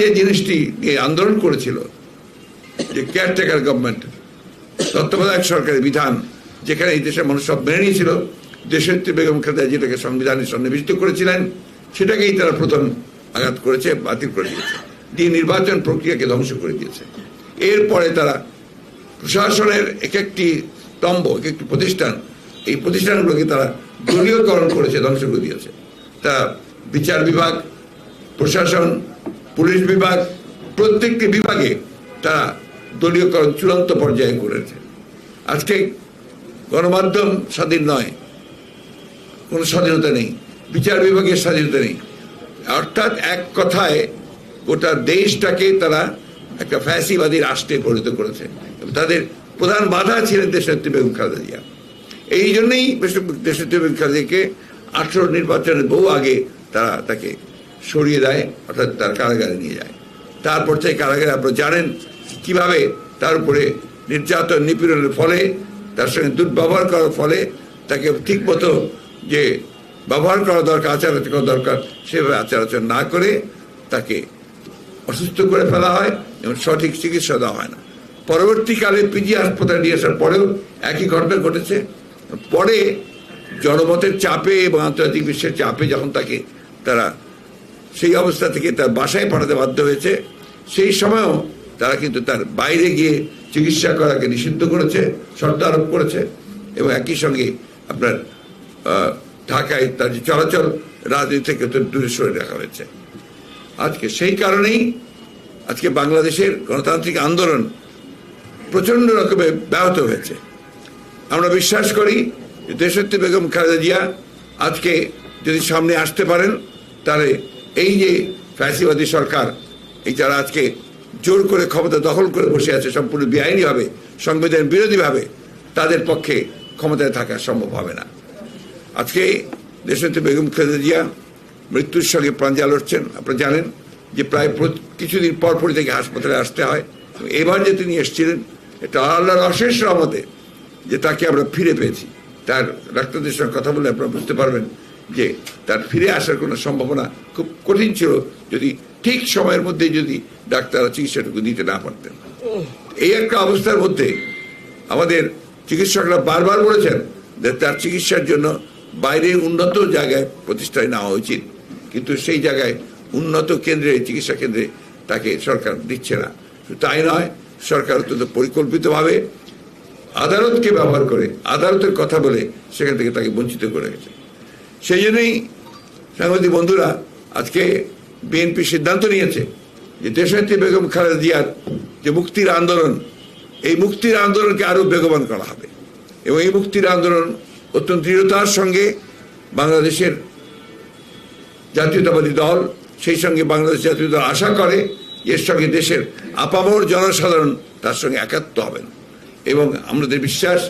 যে জিনিসটি আন্দোলন করেছিল, যে কেয়ারটেকার গভর্নমেন্ট তত্ত্বাবধায়ক সরকারের বিধান, যেখানে এই দেশের মানুষ সব মেনে নিয়েছিল দেশের বেগম খালেদা যেটাকে সংবিধানে সন্নিবেশিত করেছিলেন, সেটাকেই তারা প্রথম আঘাত করেছে, বাতিল করে দিয়েছে। দিয়ে নির্বাচন প্রক্রিয়াকে ধ্বংস করে দিয়েছে। এরপরে তারা প্রশাসনের এক একটি স্তম্ভ এক একটি প্রতিষ্ঠান, এই প্রতিষ্ঠানগুলোকে তারা দলীয়করণ করেছে, ধ্বংস করে দিয়েছে। তা বিচার বিভাগ, প্রশাসন পুলিশ বিভাগ, প্রত্যেকটি বিভাগে তারা দলীয়করণ চূড়ান্ত পর্যায়ে করেছে। আজকে গণমাধ্যম স্বাধীন নয়, কোনো স্বাধীনতা নেই, বিচার বিভাগের স্বাধীনতা নেই। অর্থাৎ এক কথায় গোটা দেশটাকে তারা একটা ফ্যাসিবাদী রাষ্ট্রে পরিণত করেছে। তাদের প্রধান বাধা ছিলেন দেশনেত্রী বেগম খালেদা জিয়া। এই জন্যই দেশনেত্রী বেগম খালেদাকে আঠারো নির্বাচনের বহু আগে তারা তাকে সরিয়ে দেয়, অর্থাৎ তার কারাগারে নিয়ে যায়। তারপর থেকে কারাগারে আপনারা জানেন কীভাবে তার উপরে নির্যাতন নিপীড়নের ফলে, তার সঙ্গে দুর্ব্যবহার করার ফলে, তাকে ঠিকমতো যে ব্যবহার করা দরকার আচার করা দরকার, সেভাবে আচার আচরণ না করে তাকে অসুস্থ করে ফেলা হয় এবং সঠিক চিকিৎসা দেওয়া হয় না। পরবর্তীকালে পিজি হাসপাতালে নিয়ে আসার পরেও একই ঘটনা ঘটেছে। পরে জনমতের চাপে এবং আন্তর্জাতিক বিশ্বের চাপে যখন তাকে তারা সেই অবস্থা থেকে তার বাসায় পাঠাতে বাধ্য হয়েছে। সেই সময়ও তারা কিন্তু তার বাইরে গিয়ে চিকিৎসা করাকে নিষিদ্ধ করেছে, শর্ত আরোপ করেছে এবং একই সঙ্গে আপনার ঢাকায় তার যে চলাচল রাজনীতি থেকে তো দূরে সরে রাখা হয়েছে। আজকে সেই কারণেই আজকে বাংলাদেশের গণতান্ত্রিক আন্দোলন প্রচণ্ড রকমের ব্যাহত হয়েছে। আমরা বিশ্বাস করি দেশত্রী বেগম খালেদা জিয়া আজকে যদি সামনে আসতে পারেন, তাহলে এই যে ফ্যাসিবাদী সরকার, এই যারা আজকে জোর করে ক্ষমতা দখল করে বসে আছে, সম্পূর্ণ বেআইনিভাবে, সংবিধান বিরোধীভাবে, তাদের পক্ষে ক্ষমতায় থাকা সম্ভব হবে না। আজকে দেশনেত্রী বেগম খালেদা জিয়া মৃত্যুর সঙ্গে প্রাঞ্জা লড়ছেন। আপনারা জানেন যে প্রায় কিছুদিন পর পরই থেকে হাসপাতালে আসতে হয়। এবার যে তিনি এসেছিলেন, এটা আল্লাহর অশেষ রহমতে যে তাকে আমরা ফিরে পেয়েছি। তার ডাক্তারদের সঙ্গে কথা বলে আপনারা বুঝতে পারবেন যে তার ফিরে আসার কোনো সম্ভাবনা খুব কঠিন ছিল যদি ঠিক সময়ের মধ্যে যদি ডাক্তাররা চিকিৎসাটুকু দিতে না পারতেন। এই একটা অবস্থার মধ্যে আমাদের চিকিৎসকরা বারবার বলেছেন যে তার চিকিৎসার জন্য বাইরে উন্নত জায়গায় প্রতিষ্ঠায় নেওয়া উচিত। কিন্তু সেই জায়গায় উন্নত কেন্দ্রে, চিকিৎসা কেন্দ্রে তাকে সরকার দিচ্ছে না। তাই নয়, সরকার অত্যন্ত পরিকল্পিতভাবে আদালতকে ব্যবহার করে, আদালতের কথা বলে সেখান থেকে তাকে বঞ্চিত করে গেছে সেই জন্যই সাংবাদিক বন্ধুরা আজকে বিএনপি সিদ্ধান্ত নিয়েছে যে দেশনেত্রী বেগম খালেদা জিয়ার যে মুক্তির আন্দোলন, এই মুক্তির আন্দোলনকে আরও বেগবান করা হবে এবং এই মুক্তির আন্দোলন অত্যন্ত দৃঢ়তার সঙ্গে বাংলাদেশের জাতীয়তাবাদী দল, সেই সঙ্গে বাংলাদেশ জাতীয় দল আশা করে এর সঙ্গে দেশের আপামর জনসাধারণ তার সঙ্গে একাত্ম হবেন। এবং আমাদের বিশ্বাস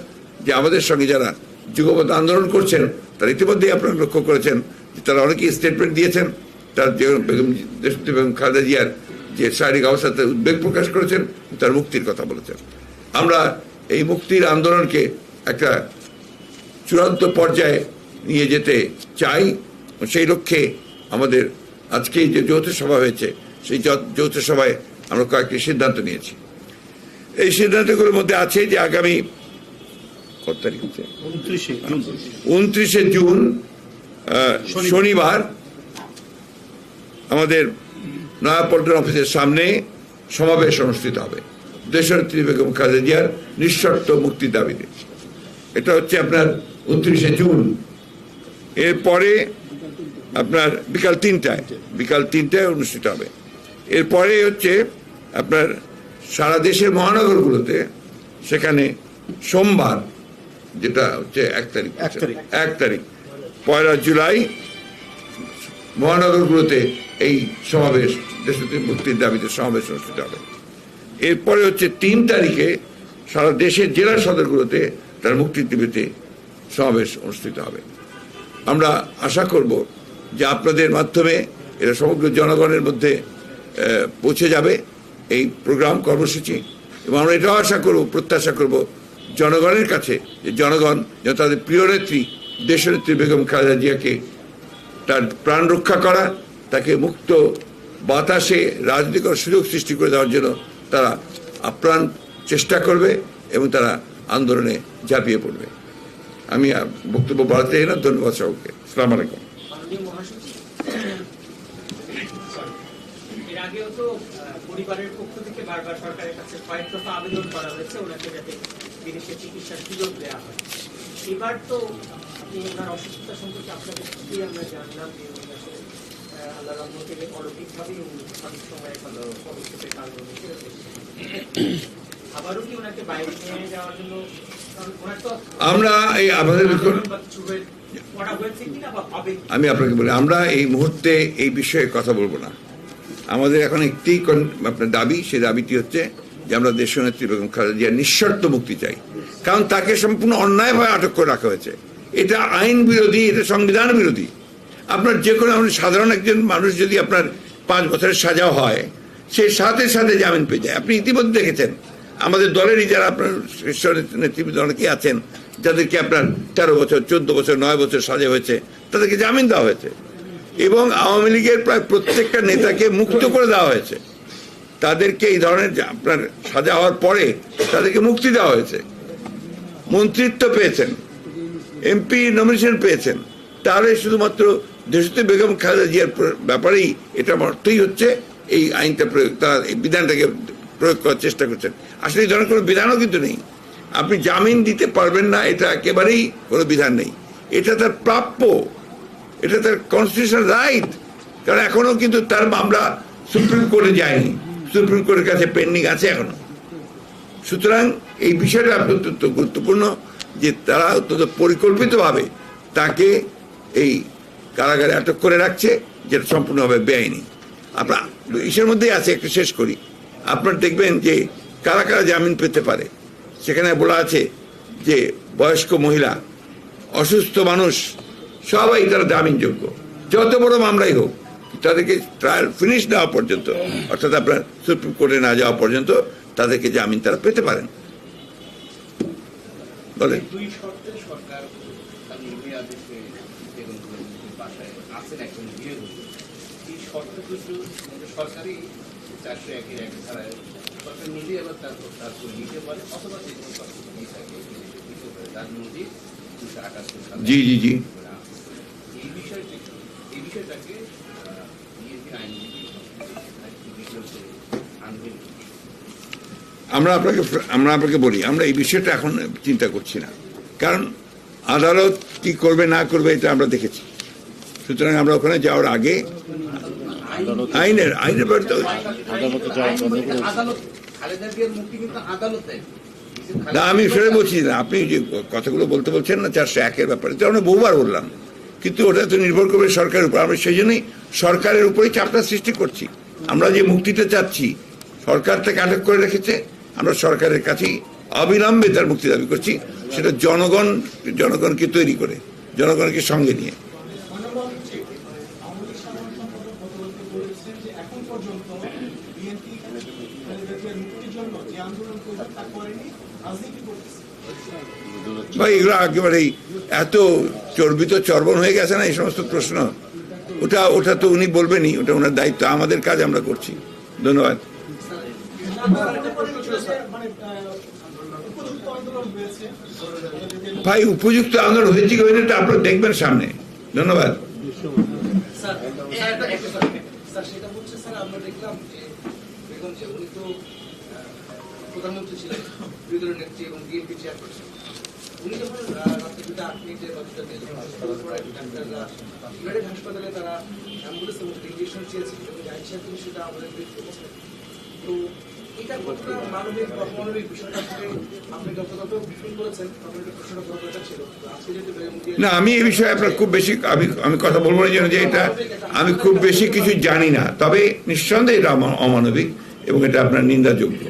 যে আমাদের সঙ্গে যারা যুগপথ আন্দোলন করছেন, তার ইতিমধ্যেই আপনারা লক্ষ্য করেছেন তারা অনেকেই স্টেটমেন্ট দিয়েছেন, তার বেগম বেগম খালেদা জিয়ার যে শারীরিক অবস্থাতে উদ্বেগ প্রকাশ করেছেন, তার মুক্তির কথা বলেছেন। আমরা এই মুক্তির আন্দোলনকে একটা চূড়ান্ত পর্যায়ে নিয়ে যেতে চাই সেই লক্ষ্যে আমাদের আজকে যে যৌথ সভা হয়েছে, সেই যৌথ সভায় আমরা কয়েকটি সিদ্ধান্ত নিয়েছি। এই সিদ্ধান্তগুলোর মধ্যে আছে যে আগামী কত তারিখ হচ্ছে উনত্রিশে জুন। শনিবার। আমাদের নয়াপল্টন অফিসের সামনে সমাবেশ অনুষ্ঠিত হবে। দেশনেত্রী বেগম খালেদা জিয়ার নিঃশর্ত মুক্তি দাবিতে। এটা হচ্ছে আপনার উনত্রিশে জুন। এরপরে আপনার বিকাল তিনটায় বিকাল তিনটায় অনুষ্ঠিত হবে। এরপরে হচ্ছে আপনার সারা দেশের মহানগরগুলোতে সেখানে সোমবার যেটা হচ্ছে এক তারিখ এক তারিখ। পয়লা জুলাই মহানগরগুলোতে এই সমাবেশ দেশটির মুক্তির দাবিতে সমাবেশ অনুষ্ঠিত হবে। এরপরে হচ্ছে তিন তারিখে সারা দেশের জেলা সদরগুলোতে তার মুক্তির দাবিতে সমাবেশ অনুষ্ঠিত হবে। আমরা আশা করব যে আপনাদের মাধ্যমে এটা সমগ্র জনগণের মধ্যে পৌঁছে যাবে এই প্রোগ্রাম কর্মসূচি। এবং আমরা এটাও আশা করব প্রত্যাশা করব জনগণের কাছে, যে জনগণ যেন তাদের প্রিয় নেত্রী, দেশনেত্রী বেগম খালেদা জিয়াকে তার প্রাণ রক্ষা করা, তাকে মুক্ত বাতাসে রাজনীতি করার সুযোগ সৃষ্টি করে দেওয়ার জন্য তারা আপ্রাণ চেষ্টা করবে এবং তারা আন্দোলনে ঝাঁপিয়ে পড়বে। আমি বক্তব্য বাড়াতে না। ধন্যবাদ সবাইকে সালাম আলাইকুম। পরিবারের পক্ষ থেকে বারবার সরকারের কাছে কয়েক দফা আবেদন করা হয়েছে। ওনাকে যাতে বিদেশে চিকিৎসার সুযোগ দেওয়া হয়। এবার তো আপনি ওনার অসুস্থতা সম্পর্কে আপনাদের আমরা জানলাম যে উনি আসলে আল্লাহ রহমতে অলৌকিকভাবেই উনি সঠিক সময়ে ভালো পদক্ষেপের কারণে উনি ফেরত আবারও কি ওনাকে বাইরে নিয়ে যাওয়ার জন্য আমরা এই আমাদের? আমি আপনাকে বলি আমরা এই মুহূর্তে এই বিষয়ে কথা বলব না। আমাদের এখন একটি আপনার দাবি সেই দাবিটি হচ্ছে যে আমরা দেশীয় নেত্রী বেগম খালেদা জিয়ার নিঃশর্ত মুক্তি চাই। কারণ তাকে সম্পূর্ণ অন্যায়ভাবে আটক করে রাখা হয়েছে। এটা আইন বিরোধী, এটা সংবিধান বিরোধী। আপনার যে কোনো সাধারণ একজন মানুষ যদি আপনার পাঁচ বছরের সাজা হয়, সে সাথে সাথে জামিন পেয়ে যায়। আপনি ইতিমধ্যে দেখেছেন, আমাদের দলেরই যারা আপনার নেতৃবৃন্দ অনেকেই আছেন, যাদেরকে আপনার তেরো বছর, চোদ্দ বছর, নয় বছর সাজা হয়েছে, তাদেরকে জামিন দেওয়া হয়েছে। এবং আওয়ামী লীগের প্রায় প্রত্যেকটা নেতাকে মুক্ত করে দেওয়া হয়েছে। তাদেরকে এই ধরনের আপনার সাজা হওয়ার পরে তাদেরকে মুক্তি দেওয়া হয়েছে। মন্ত্রিত্ব পেয়েছেন, এমপি নমিনেশন পেয়েছেন। তাহলে শুধুমাত্র দেশতে বেগম খালেদা জিয়ার ব্যাপারেই এটা অর্থই হচ্ছে, এই আইনটা প্রয়োগ, তারা এই বিধানটাকে প্রয়োগ করার চেষ্টা করছেন। আসলে এই ধরনের কোনো বিধানও কিন্তু নেই। আপনি জামিন দিতে পারবেন না, এটা একেবারেই কোনো বিধান নেই। এটা তার প্রাপ্য, এটা তার কনস্টিটিউশনাল রাইট কারণ এখনও কিন্তু তার মামলা সুপ্রিম কোর্টে যায়নি। সুপ্রিম কোর্টের কাছে পেন্ডিং আছে এখনও। সুতরাং এই বিষয়টা অত্যন্ত গুরুত্বপূর্ণ যে তারা অত্যন্ত পরিকল্পিতভাবে তাকে এই কারাগারে আটক করে রাখছে, যেটা সম্পূর্ণভাবে বেআইনি। আপনার ইসের মধ্যেই আছে, একটু শেষ করি। আপনার দেখবেন যে কারা কারা জামিন পেতে পারে। সেখানে বলা আছে যে বয়স্ক মহিলা, অসুস্থ মানুষ, সবাই তারা জামিনযোগ্য। যত বড় মামলাই হোক তাদেরকে ট্রায়াল ফিনিশ না হওয়া পর্যন্ত অর্থাৎ আপনার সুপ্রিম কোর্টে না যাওয়া পর্যন্ত তাদেরকে জামিন তারা পেতে পারেন। বলেন। জি, জি, জি। আমরা আপনাকে আমরা আপনাকে বলি, আমরা এই বিষয়টা এখন চিন্তা করছি না। কারণ আদালত কি করবে, না করবে, এটা আমরা দেখেছি। সুতরাং আমরা ওখানে যাওয়ার আগে আইনের আইনের ব্যাপারে তো না, আমি সেটা বলছি না। আপনি যে কথাগুলো বলতে বলছেন না, চারশো একের ব্যাপারে তো আমরা বহুবার বললাম। কিন্তু ওটা তো নির্ভর করবে সরকারের উপর। আমরা সেই জন্যই সরকারের উপরেই চাপটা সৃষ্টি করছি। আমরা যে মুক্তিটা চাচ্ছি, সরকার থেকে আটক করে রেখেছে। আমরা সরকারের কাছেই অবিলম্বে তার মুক্তি দাবি করছি। সেটা জনগণ, জনগণকে তৈরি করে, জনগণকে সঙ্গে নিয়ে। ভাই, এগুলো একেবারেই এত চর্বিত, চর্বণ হয়ে গেছে না, এই সমস্ত প্রশ্ন? ওটা ওটা তো উনি বলবেনই, ওটা ওনার দায়িত্ব, আমাদের কাজ আমরা করছি। ধন্যবাদ। ভাই, উপযুক্ত আন্দোলন হয়েছে কি হয়নি এটা আপনারা দেখবেন সামনে। ধন্যবাদ। প্রধানমন্ত্রী ছিলেন নেত্রী এবং বিএনপি চেয়ারপারসন উনি যখন ডাক্তাররা ইউনাইটেড হাসপাতালে তারা ইঞ্জেকশন এবং তিনি সেটা আমাদের তো এটা কতটা মানবিক বিষয়টা আপনি করেছেন না আমি এই বিষয়ে আপনার খুব বেশি আমি আমি কথা বলব না যেন যে এটা আমি খুব বেশি কিছু জানি না। তবে নিঃসন্দেহে এটা অমানবিক এবং এটা আপনার নিন্দাযোগ্য।